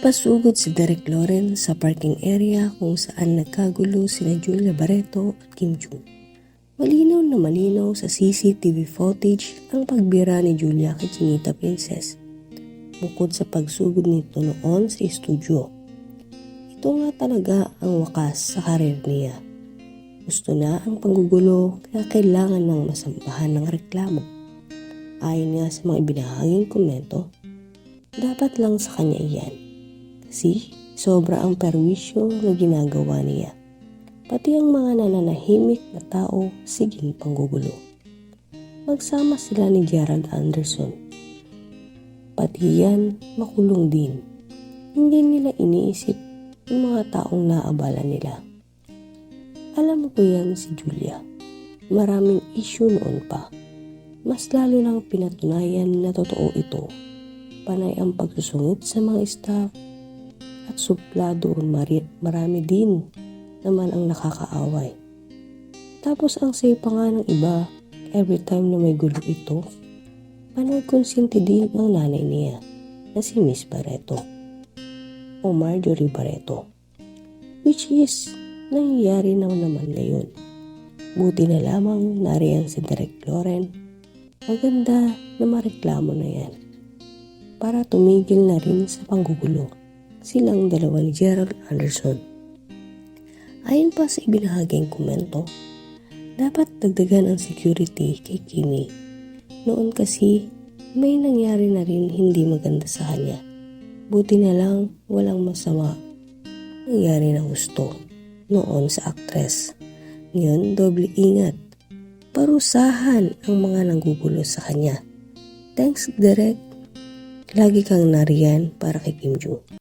Napasugod si Derek Loren sa parking area kung saan nagkagulo sina Julia Barreto at Kim Jong. Malinaw na malinaw sa CCTV footage ang pagbira ni Julia kay Chinita Princess. Bukod sa pagsugod nito noon sa estudyo. Ito nga talaga ang wakas sa karir niya. Gusto na ang panggugulo kaya kailangan ng masampahan ng reklamo. Ayon nga sa mga ibinahaging komento, dapat lang sa kanya iyan. Kasi sobra ang perwisyo na ginagawa niya. Pati ang mga nananahimik na tao siging panggugulo. Magsama sila ni Gerald Anderson. Pati yan makulong din. Hindi nila iniisip yung mga taong naabala nila. Alam ko yan si Julia. Maraming issue noon pa. Mas lalo lang pinatunayan na totoo ito. Panay ang pagsusungit sa mga staff at suplado marami din naman ang nakakaaway. Tapos ang say pa nga ng iba, every time na may gulo ito, panay konsinti din ang nanay niya na si Miss Barreto o Marjorie Barreto. Which is, nangyayari na naman ngayon. Buti na lamang nariyan si Derek Loren. Maganda na mareklamo na yan. Para tumigil na rin sa panggugulo. Silang dalawa ni Gerald Anderson. Ayon pa sa ibinahaging komento, dapat dagdagan ang security kay Kimi. Noon kasi, may nangyari na rin hindi maganda sa kanya. Buti na lang walang masama nangyari na gusto noon sa aktres. Ngayon, doble ingat. Parusahan ang mga nanggugulo sa kanya. Thanks, Derek. Lagi kang nariyan para kay Kim Joo.